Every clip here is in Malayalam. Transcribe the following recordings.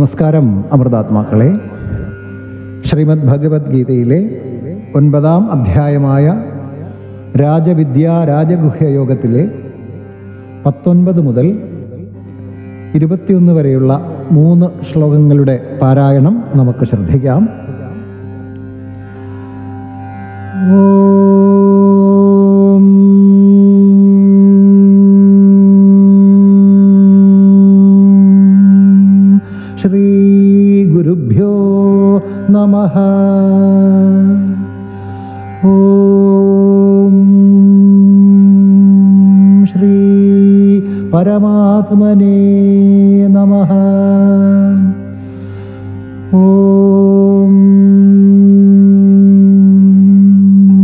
നമസ്കാരം അമൃതാത്മാക്കളെ. ശ്രീമദ് ഭഗവത്ഗീതയിലെ ഒൻപതാം അധ്യായമായ രാജവിദ്യ രാജഗുഹ്യ യോഗത്തിലെ പത്തൊൻപത് മുതൽ ഇരുപത്തിയൊന്ന് വരെയുള്ള മൂന്ന് ശ്ലോകങ്ങളുടെ പാരായണം നമുക്ക് ശ്രദ്ധിക്കാം. ഓം ഗുരുഭ്യോ നമ ഓം ശ്രീ പരമാത്മനേ നമ ഓം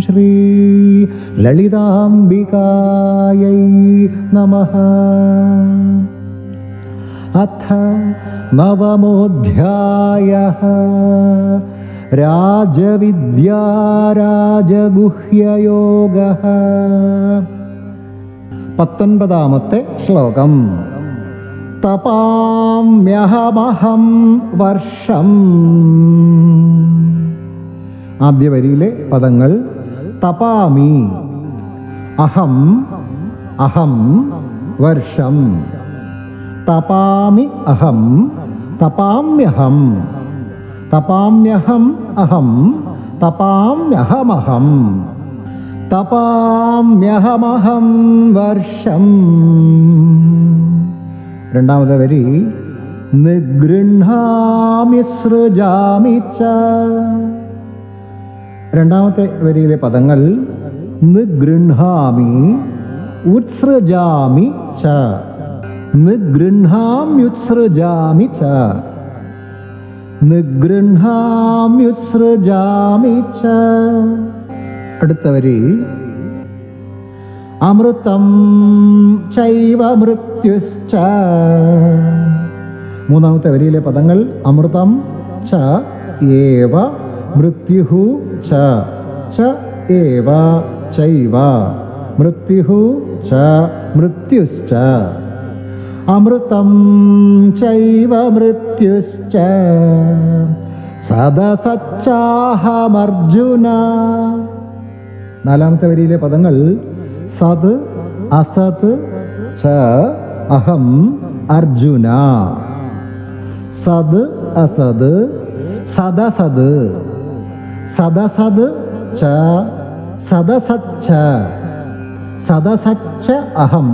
ശ്രീ ലളിതാംബികായൈ നമഃ अथ नवमोऽध्यायः राजविद्या രാജഗുഹ്യയോഗः പത്തൊൻപതാമത്തെ ശ്ലോകം തപാമ്യഹമഹം വർഷം ആദ്യ വരിയിലെ പദങ്ങൾ തപാമി അഹം അഹം വർഷം തപാമി അഹം തപാമ്യഹം. തപാമ്യഹം അഹം തപാമ്യഹമഹം. തപാമ്യഹമഹം വർഷം. രണ്ടാമത്തെ വരി നിഗൃഹാമി സൃജാമി ച. രണ്ടാമത്തെ വരിയിലെ പദങ്ങൾ നിഗൃഹാമി ഉത്സൃജാമി ച. നിഗൃഹാമ്യുത്സൃജാമി ച. നിഗൃഹാമ്യുത്സൃജാമി ച. അടുത്ത വരി. അമൃതം ചൈവ മൃത്യുശ്ച. മൂന്നാമത്തെ വരിയിലെ പദങ്ങൾ അമൃതം ച ഏവ മൃത്യു ച. ച ഏവ ചൈവ മൃത്യു ച മൃത്യുശ്ച. അമൃതം ചൈവ മൃത്യുശ്ച. സദസച്ചാഹമർജുന നാലാമത്തെ വരിയിലെ പദങ്ങൾ സത് അസത് ച അഹം അർജുന. സത് അസത് സദസത് സദസത് ച സദസച്ച സദസച്ച അഹം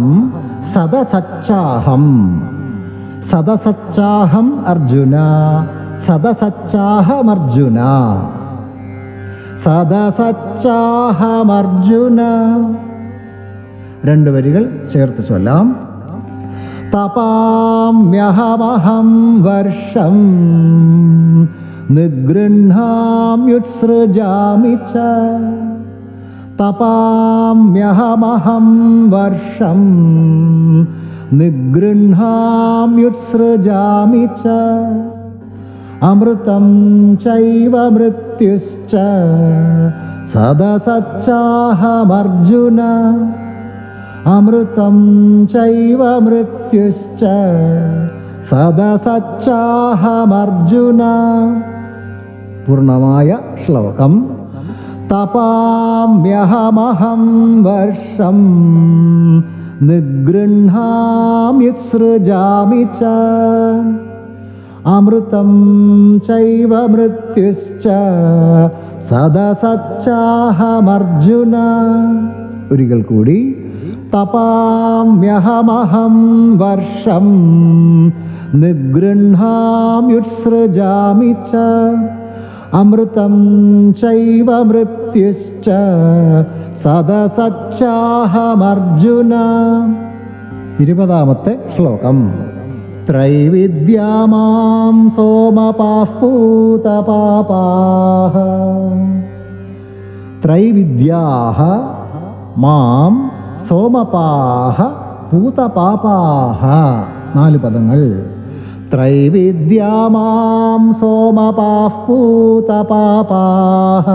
സദസച്ചാഹം. സദസച്ചാഹം അർജുന. സദസച്ചാഹമർജുന. സദസച്ചാഹമർജുന. രണ്ട് വരികൾ ചേർത്ത് ചൊല്ലാം. തപാമ്യഹമഹം വർഷം. നിഗൃഹാമ്യുത്സൃജാമി ച. തപാമ്യഹമഹം വർഷം നിഗൃഹാമ്യുത്സൃജാമി ച. അമൃതം ചൈവ മൃത്യുശ്ച. സദസച്ചാഹമർജുന അമൃതം ചൈവ മൃത്യുശ്ച. സദസച്ചാഹമർജുന പൂർണമായ ശ്ലോകം. തപാമ്യഹമഹം വർഷം നിഗൃഹാമ്യുത്സൃജാമി ച. അമൃതം ചൈവ മൃത്യുശ്ച. സദസച്ചാഹമർജുന ഒരിക്കൽ കൂടി. തപാമ്യഹമഹം വർഷം നിഗൃഹാമ്യുത്സൃജാമി ച. അമൃതം ചൈവ മൃത്യുശ്ച. സദസച്ചാഹമർജുന ഇരുപതാമത്തെ ശ്ലോകം. ത്രൈവിദ്യാമാം സോമപാഃപൂതപാപാഃ ത്രൈവിദ്യാഹ മാം സോമപാഃ പൂതപാപാഃ നാല് പദങ്ങൾ. त्रैविद्या मां सोमपाः पूतपापाः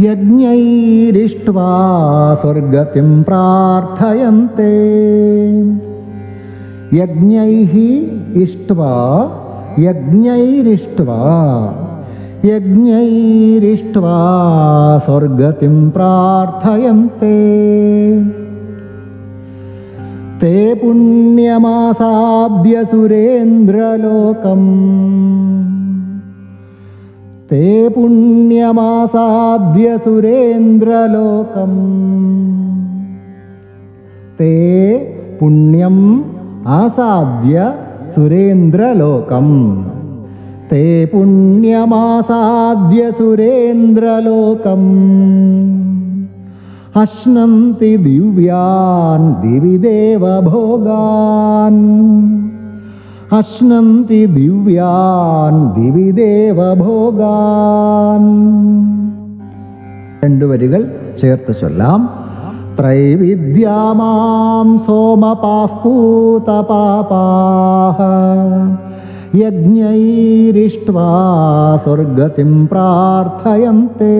यज्ञैरिष्ट्वा स्वर्गतिं प्रार्थयन्ते। यज्ञैः इष्ट्वा यज्ञैरिष्ट्वा यज्ञैरिष्ट्वा स्वर्गतिं प्रार्थयन्ते। ते पुण्यमासाद्य सुरेन्द्रलोकम् ते पुण्यमासाद्य सुरेन्द्रलोकम् ते पुण्यम् आसाद्य सुरेन्द्रलोकम् ते पुण्यमासाद्य सुरेन्द्रलोकम् അശ്നന്തി ദിവ്യാൻ ദിവ്യദേവഭോഗാൻ അശ്നന്തി ദിവ്യാൻ ദിവ്യദേവഭോഗാൻ രണ്ടു വരികൾ ചേർത്ത് ചൊല്ലാം. ത്രൈവിദ്യാമാം സോമപാഃപൂതപാപാഹ യജ്ഞൈരിഷ്ട്വാ സ്വർഗതിം പ്രാർത്ഥയന്തേ.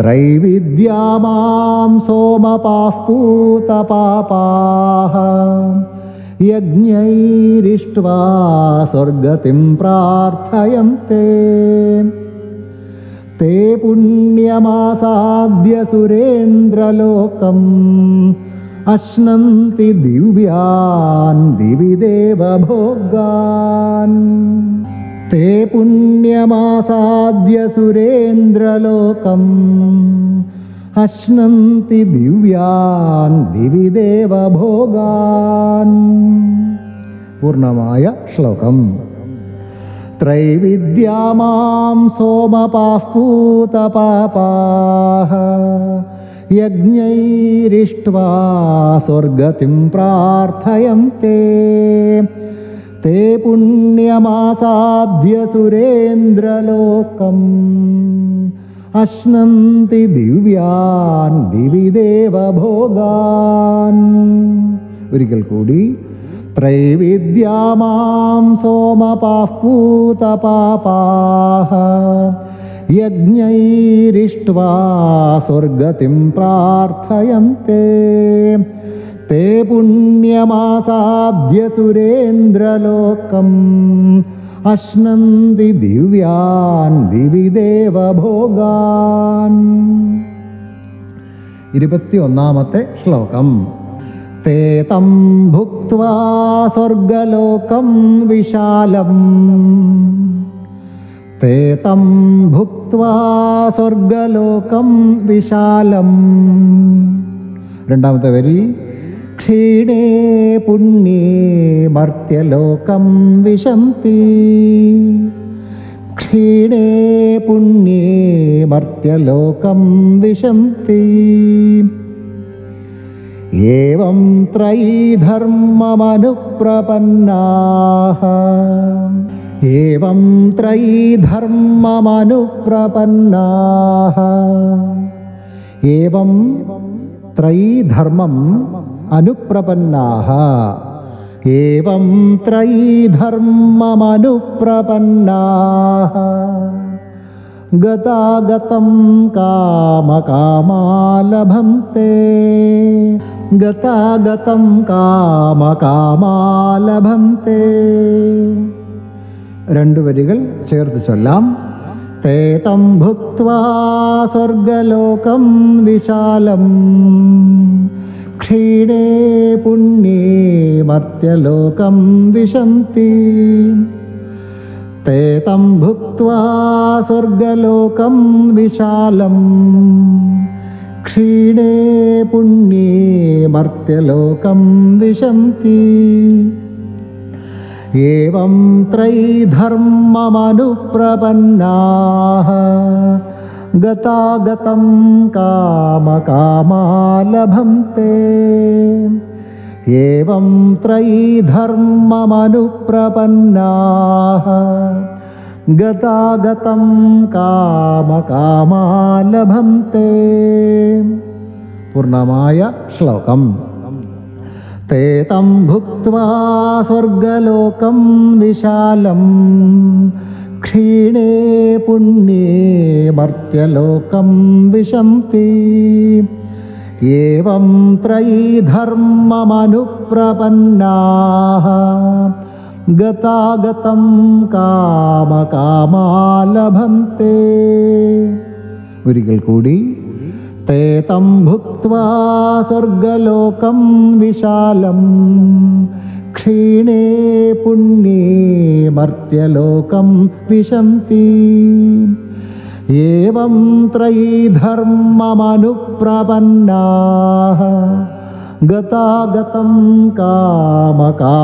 त्रैविद्यामां सोमपाःपूतपापाः यज्ञैरिष्ट्वा स्वर्गतिं प्रार्थयन्ते। ते पुण्यमासाद्य सुरेन्द्रलोकम् अश्नन्ति दिव्यान् दिवि देवभोगान् ते पुण्यमासाद्य सुरेन्द्रलोकम् अश्नन्ति दिव्यान् दिवि देवभोगान् पूर्णमाय श्लोकम् त्रैविद्या मां सोमपाः पूतपापाः यज्ञैरिष्ट्वा स्वर्गतिं प्रार्थयन्ते ते पुण्यमासाद्य सुरेन्द्रलोकम् अश्नन्ति दिव्यान् दिवि देवभोगान् ഒരിക്കൽ കൂടി त्रैविद्यामां सोमपाःपूतपापाः यज्ञैरिष्ट्वा स्वर्गतिं प्रार्थयन्ते ते पुण्यमासाद्य सुरेन्द्रलोकम् अश्नन्ति दिव्यान् दिवि देवभोगान् ഇരുപത്തി ഒന്നാമത്തെ ശ്ലോകം ते तं भुक्त्वा स्वर्गलोकं विशालम् ते तं भुक्त्वा स्वर्गलोकं विशालम् രണ്ടാമത്തെ വരി क्षीणे पुण्ये मर्त्यलोकं विशन्ति क्षीणे पुण्ये मर्त्यलोकं विशन्ति एवं त्रयी धर्ममनुप्रपन्नाः एवं त्रयी धर्ममनुप्रपन्नाः एवं त्रयी धर्मं അനുപ്രപന്നാഹ. ഏവം ത്രയീ ധർമ്മമനുപ്രപന്നാഹ. ഗതാഗതം കാമകാമാലഭം തേ. ഗതാഗതം കാമകാമാലഭം തേ. രണ്ടു വരികൾ ചേർത്ത് ചൊല്ലാം. തേ തം ഭുക്വാ സ്വർഗലോകം വിശാലം. क्षीणे पुण्ये मर्त्यलोकं विशन्ति ते तं भुक्त्वा स्वर्गलोकं विशालं क्षीणे पुण्ये मर्त्यलोकं विशन्ति एवं त्रैधर्ममनुप्रपन्नाः गतागतं कामकामालभन्ते एवं त्रैधर्ममनुप्रपन्नाः गतागतं कामकामालभन्ते പൂർണ്ണമായ ശ്ലോകം ते तं भुक्त्वा स्वर्गलोकं विशालं क्षीणे पुण्ये मर्त्यलोकं विशन्ति ഏവം ത്രയീധർമ്മമനുപ്രപന്നാः ഗതാഗതം കാമകാമാലഭന്തെ ഒരിക്കൽ കൂടി തേ തം ഭുക്വാ സ്വർഗലോകം വിശാലം क्षीणे पुण्ये मर्त्यलोकं विशन्ति एवं त्रयी धर्ममनुप्रपन्नाः गतागतं कामकामालभन्ते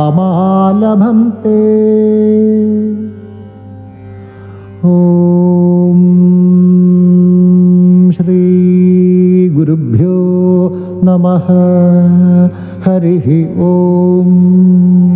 ॐ श्री नमः। हरिः ओम्।